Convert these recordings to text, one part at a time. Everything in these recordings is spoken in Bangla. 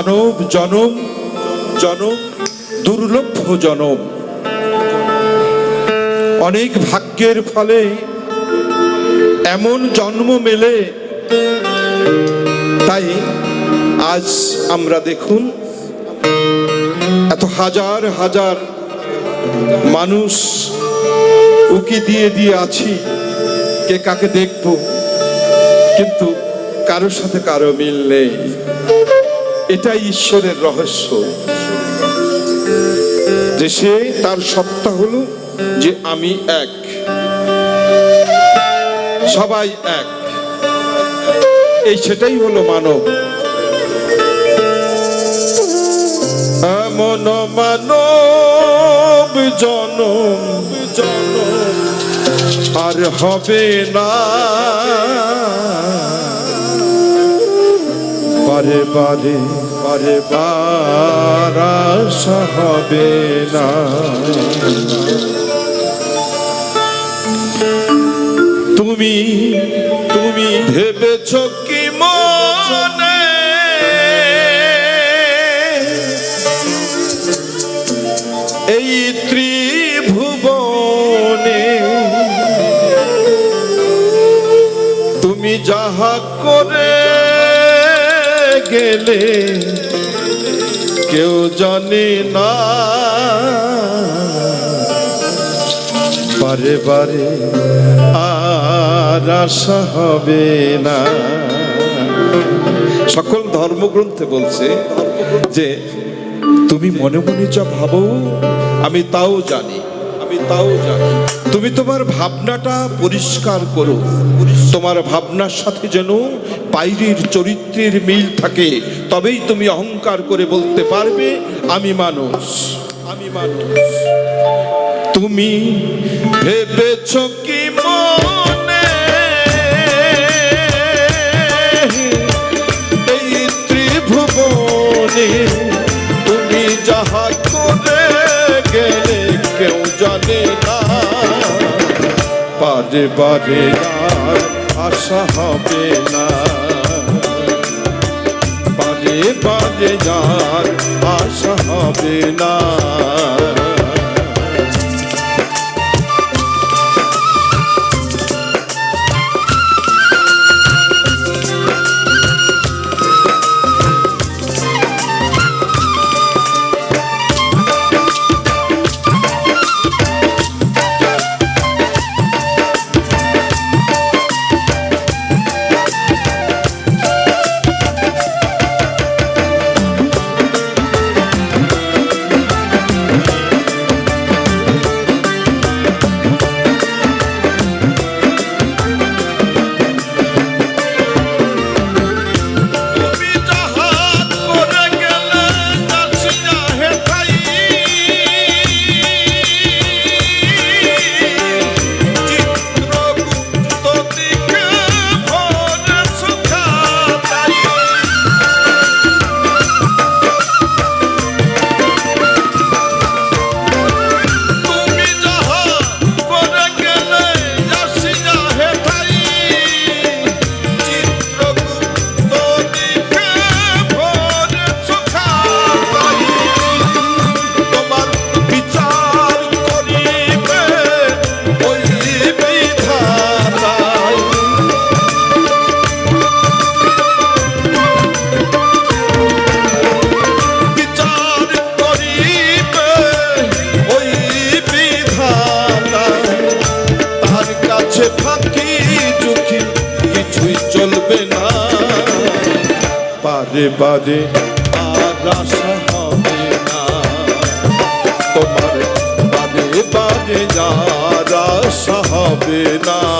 মানব জনম জনম, দুর্লভ জনম। অনেক ভাগ্যের ফলে এমন জন্ম মেলে, তাই আজ আমরা দেখুন এত হাজার হাজার মানুষ উকি দিয়ে দিয়ে আছি, কে কাকে দেখব, কিন্তু কারোর সাথে কারও মিল নেই। এটাই ঈশ্বরের রহস্য। যে সে তার সত্তা হল যে আমি এক। সবাই এক। এই সেটাই হলো মানব। এমন মানব জনম জনম আর হবে না। বারে বারে বারে বার আশা হবে না। তুমি তুমি ভেবেছ কি মনে? এই ত্রিভুবনে তুমি যাহা করে গেলে কেউ জানে না। বারে বারে আর হবে না। সকল ধর্মগ্রন্থে বলছে যে, তুমি মনে মনে যা ভাবো, আমি তাও জানি, আমি তাও জানি। তুমি তোমার ভাবনাটা পরিষ্কার করো। তোমার ভাবনার সাথে যেন বাইরের চরিত্রের মিল থাকে, তবেই তুমি অহংকার করে বলতে পারবে, আমি মানুষ আমি মানুষ। তুমি ভেবেছ কি মনে? ত্রিভুবনে তুমি যাহা করে গেলে কেউ জানে না। বারে বারে আশা হবে না। বারে যার আশা হবে না। চলবে না। পারে পারে আর আশা হবে না। তোমার পারে পারে যার আশা হবে না।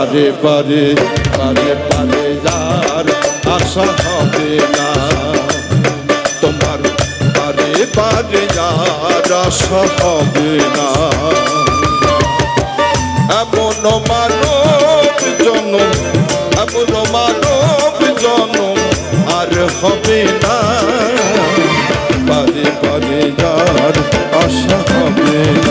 পারে পারে পারে পারে যার আশা হবে না। তোমার পারে পারে যার আশা হবে না। এমন মানব জনম, এমন মানব জনম আর হবে না। পারে পারে যার আশা হবে না।